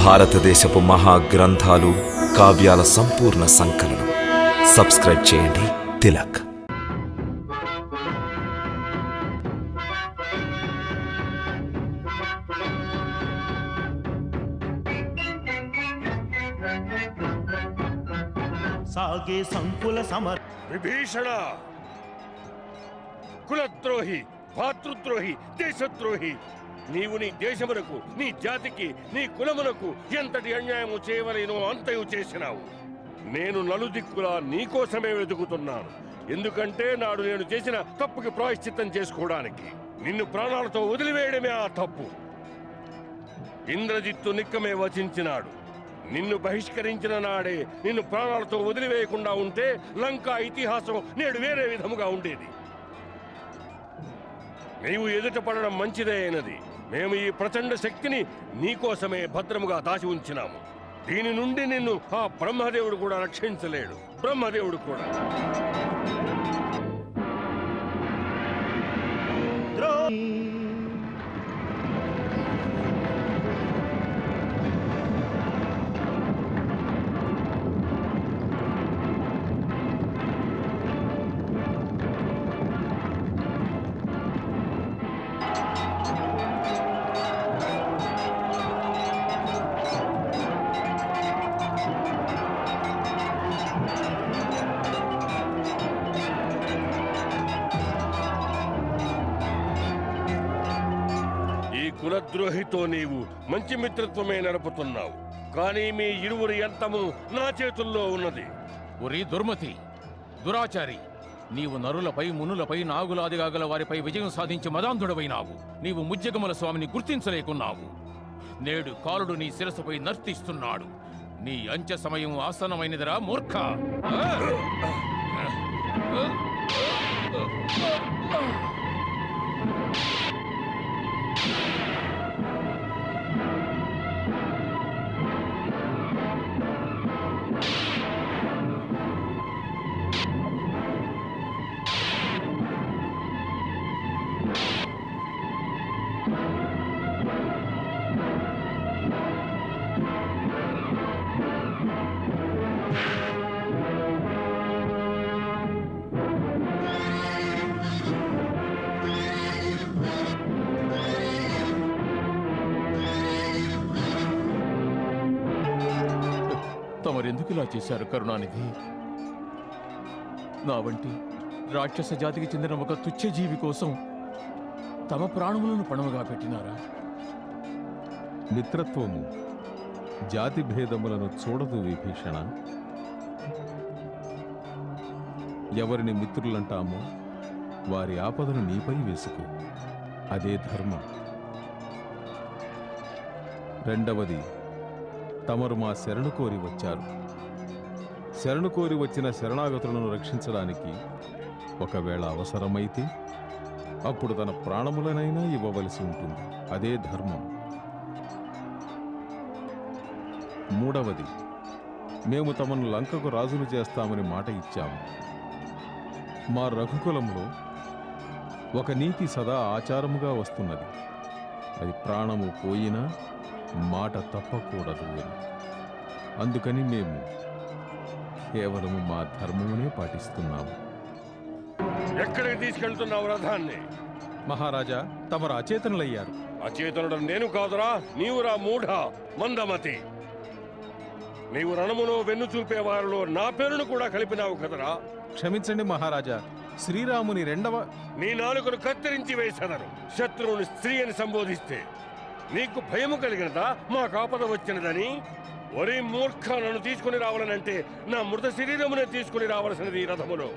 భారతదేశపు మహా గ్రంథాలు కావ్యాల సంపూర్ణ సంకలనం. సబ్స్క్రైబ్ చేయండి. తిలక్. సాగే సంకుల సమర విభీషణ! కులద్రోహి భాతృద్రోహి దేశద్రోహి నీవు నీ దేశమునకు నీ జాతికి నీ కులమునకు ఎంతటి అన్యాయము చేయవలేనో అంతయు చేసినావు. నేను నలుదిక్కులా నీకోసమే వెతుకుతున్నాను. ఎందుకంటే నాడు నేను చేసిన తప్పుకి ప్రాయశ్చిత్తం చేసుకోవడానికి నిన్ను ప్రాణాలతో వదిలివేయడమే ఆ తప్పు. ఇంద్రజిత్తు నిక్కమే వచించినాడు. నిన్ను బహిష్కరించిన నాడే నిన్ను ప్రాణాలతో వదిలివేయకుండా ఉంటే లంకా ఇతిహాసం నేడు వేరే విధముగా ఉండేది. నీవు ఎదుట పడడం మంచిదే అయినది. మేము ఈ ప్రచండ శక్తిని నీకోసమే భద్రముగా దాచి ఉంచినాము. దీని నుండి నిన్ను ఆ బ్రహ్మదేవుడు కూడా రక్షించలేడు. బ్రహ్మదేవుడు కూడా. కులద్రోహితో నీవు మంచి మిత్రత్వమే నడుపుతున్నావు. కానీ మీ ఇరువురి ఎంతము నా చేతుల్లో ఉన్నది. ఒరి దుర్మతి దురాచారి నీవు నరులపై మునులపై నాగులాదిగా గల వారిపై విజయం సాధించి మదాంధుడవైనావు. నీవు ముజ్జగముల స్వామిని గుర్తించలేకున్నావు. నేడు కాలుడు నీ శిరస్సుపై నర్తిస్తున్నాడు. నీ అంచె సమయం ఆసనమైనదిరా మూర్ఖ! ఆ! మరెందుకు ఇలా చేశారు కరుణానిధి? నా వంటి రాక్షస జాతికి చెందిన ఒక తుచ్చ జీవి కోసం తమ ప్రాణములను పణముగా పెట్టినారా? మిత్రత్వము జాతి భేదములను చూడదు విభీషణ. ఎవరిని మిత్రులంటామో వారి ఆపదను నీపై వేసుకో. అదే ధర్మం. రెండవది తమరు మా శరణు కోరి వచ్చారు. శరణు కోరి వచ్చిన శరణాగతులను రక్షించడానికి ఒకవేళ అవసరమైతే అప్పుడు తన ప్రాణములనైనా ఇవ్వవలసి ఉంటుంది. అదే ధర్మం. మూడవది మేము తమను లంకకు రాజులు చేస్తామని మాట ఇచ్చాము. మా రఘుకులంలో ఒక నీతి సదా ఆచారముగా వస్తున్నది. అది ప్రాణము పోయినా మాట తప్పకూడదు అని. అందుకని మేము కేవలము మా ధర్మమునే పాటిస్తున్నాము. ఎక్కడికి తీసుకెళ్తున్నావు రథాన్ని? మహారాజా తమరు అచేతనులయ్యారు. అచేతనుడు నేను కాదురా నీవురా మూఢ మందమతి. నీవు రణములో వెన్ను చూపే వారిలో నా పేరును కూడా కలిపినావు కదరా. క్షమించండి మహారాజా శ్రీరాముని రెండవ నీ నాలుకను కత్తిరించి వేసెదరు. శత్రువుని స్త్రీ అని సంబోధిస్తే నీకు భయము కలిగినదా? మా కాపద వచ్చినదని? ఒరే మూర్ఖ నన్ను తీసుకుని రావాలనంటే నా మృత శరీరమునే తీసుకుని రావలసినది ఈ రథములో.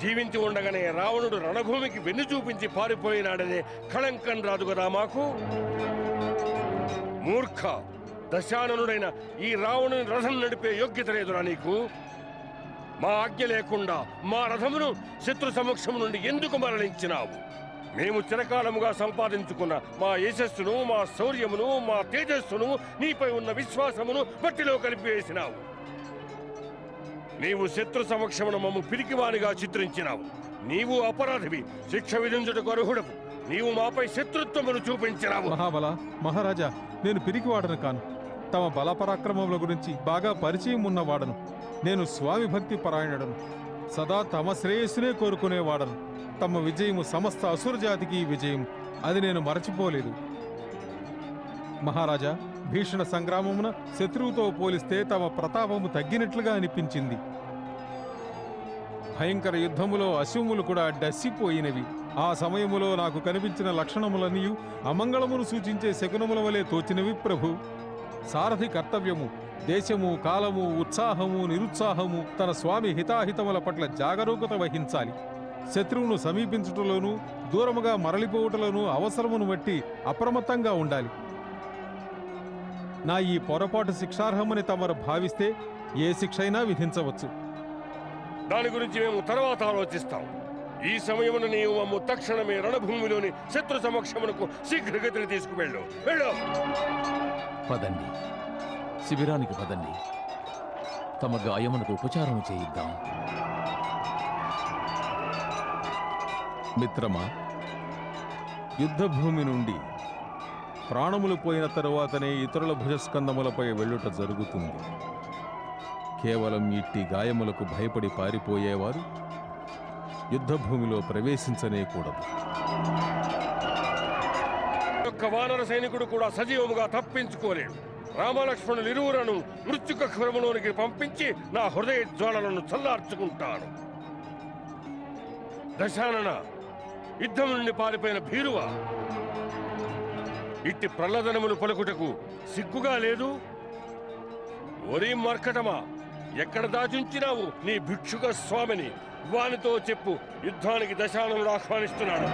జీవించి ఉండగానే రావణుడు రణభూమికి వెన్ను చూపించి పారిపోయినాడనే కళంకం రాదు కదా మాకు? మూర్ఖ దశాననుడైన ఈ రావణుని రథం నడిపే యోగ్యత లేదురా నీకు? మా ఆజ్ఞ లేకుండా మా రథమును శత్రు సమక్షం నుండి ఎందుకు మరణించినావు మేము చిరకాలముగా సంపాదించుకున్న మా యశస్సును మా శౌర్యమును మా తేజస్సును నీపై ఉన్న విశ్వాసమును మట్టిలో కలిపివేసినావు నీవు శత్రు సమక్షమును మమ్ము పిరికివానిగా చిత్రించినావు. నీవు అపరాధివి శిక్ష విధించుటకు అర్హుడవు. నీవు మాపై శత్రుత్వమును చూపించినావు. మహాబల మహారాజా నేను పిరికివాడను కాను. తమ బలపరాక్రమముల గురించి బాగా పరిచయం ఉన్నవాడను. నేను స్వామి భక్తి పరాయణుడను సదా తమ శ్రేయస్సునే కోరుకునేవాడను. తమ విజయము సమస్త అసుర జాతికి విజయం అది నేను మరచిపోలేదు. మహారాజా భీషణ సంగ్రామమున శత్రువుతో పోలిస్తే తమ ప్రతాపము తగ్గినట్లుగా అనిపించింది. భయంకర యుద్ధములో అశ్వములు కూడా డస్సిపోయినవి. ఆ సమయములో నాకు కనిపించిన లక్షణములనియు అమంగళమును సూచించే శకునముల వలె తోచినవి ప్రభు. సారథి కర్తవ్యము దేశము కాలము ఉత్సాహము నిరుత్సాహము తన స్వామి హితాహితముల పట్ల జాగరూకత వహించాలి. శత్రువును సమీపించుటలోనూ దూరముగా మరలిపోవుటలోనూ అవసరమును బట్టి అప్రమత్తంగా ఉండాలి. నా ఈ పొరపాటు శిక్షార్హమని తమరు భావిస్తే ఏ శిక్షైనా విధించవచ్చు. దాని గురించి మేము తర్వాత ఆలోచిస్తాం. ఈ సమయమున నీవు మమ్ము తక్షణమే రణభూమిలోని శత్రు సమక్షమునకు శీఘ్రగతిని తీసుకువెళ్ళు. వెళ్ళు! పదండి. శిబిరానికి పదండి. తమ గాయమునకు ఉపచారం చేయిద్దాం. మిత్రమా? యుద్ధభూమి నుండి ప్రాణములు పోయిన తరువాతనే ఇతరుల భుజస్కందములపై వెళ్ళుట జరుగుతుంది. కేవలం ఇట్టి గాయములకు భయపడి పారిపోయేవారు యుద్ధభూమిలో ప్రవేశించనే కూడదు ఒక్క వానర సైనికుడు కూడా సజీవముగా తప్పించుకోలేడు. రామలక్ష్మణులు ఇరువురను మృత్యుక క్రమలోనికి పంపించి నా హృదయ జ్వాలలను చల్లార్చుకుంటాను దశానన యుద్ధం నుండి పారిపోయిన భీరువా. ఇట్టి ప్రల్లదనములు పలుకుటకు సిగ్గుగా లేదు? ఒరి మర్కటమా ఎక్కడ దాచుంచినావు నీ భిక్షుక స్వామిని? వానితో చెప్పు యుద్ధానికి దశాననుడు ఆహ్వానిస్తున్నాడు.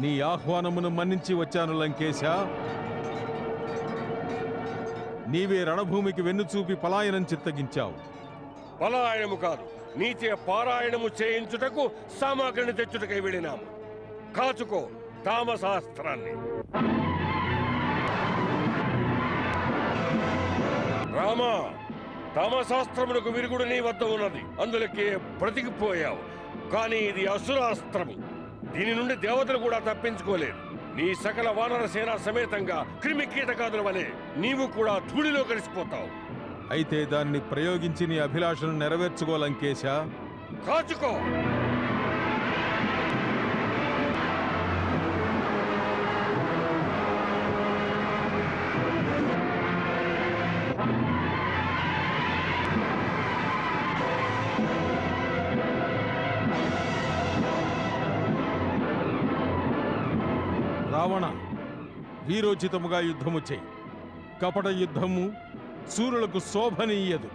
నీ ఆహ్వానమును మన్నించి వచ్చాను లంకేశ. నీవే రణభూమికి వెన్నుచూపి పలాయనం చిత్తగించావు. పలాయనము కాదు నీచే పారాయణము చేయించుటకు సామాగ్రిని తెచ్చుటకై వెళ్ళినాము కాచుకో తామశాస్త్రాన్ని రామా తామశాస్త్రమునకు విరుగుడు నీ వద్ద ఉన్నది. అందులోకి బ్రతికిపోయావు. కానీ ఇది అసురాస్త్రము. దీని నుండి దేవతలు కూడా తప్పించుకోలేరు నీ సకల వానర సేన సమేతంగా క్రిమి కీటకాదుల వలె నీవు కూడా ధూళిలో కలిసిపోతావు. అయితే దాన్ని ప్రయోగించి నీ అభిలాషను నెరవేర్చుకో లంకేశ కాచుకో! రావణ వీరోచితముగా యుద్ధము చేయి కపట యుద్ధము సూర్యులకు శోభనీయదు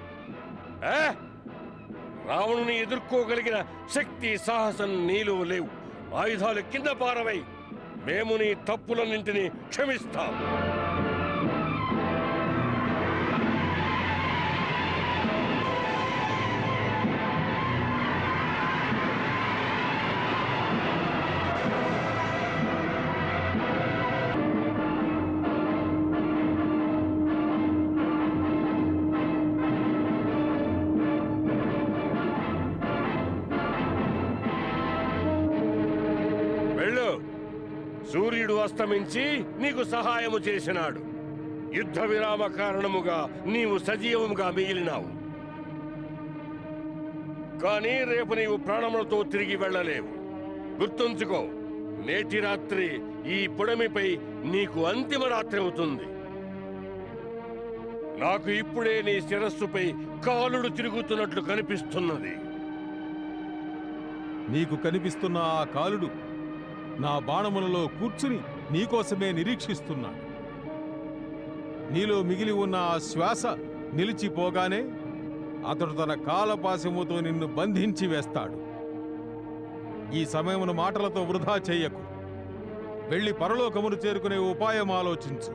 రావణుని ఎదుర్కోగలిగిన శక్తి సాహసం నీలో లేవు. ఆయుధాలు కింద పారవై మేము నీ తప్పులన్నింటినీ క్షమిస్తాము. వెళ్ళు. సూర్యుడు అస్తమించి నీకు సహాయము చేసినాడు. యుద్ధ విరామ కారణముగా నీవు సజీవముగా మిగిలినావు. కానీ రేపు నీవు ప్రాణములతో తిరిగి వెళ్ళలేవు. గుర్తుంచుకో నేటి రాత్రి ఈ పొడమిపై నీకు అంతిమ రాత్రి అవుతుంది. నాకు ఇప్పుడే నీ శిరస్సుపై కాలుడు తిరుగుతున్నట్లు కనిపిస్తున్నది. నీకు కనిపిస్తున్న ఆ కాలుడు నా బాణములలో కూర్చుని నీకోసమే నిరీక్షిస్తున్నాను నీలో మిగిలి ఉన్న ఆ శ్వాస నిలిచిపోగానే అతడు తన కాలపాశముతో నిన్ను బంధించి వేస్తాడు. ఈ సమయమును మాటలతో వృధా చేయకు. వెళ్ళి పరలోకమును చేరుకునే ఉపాయం ఆలోచించు.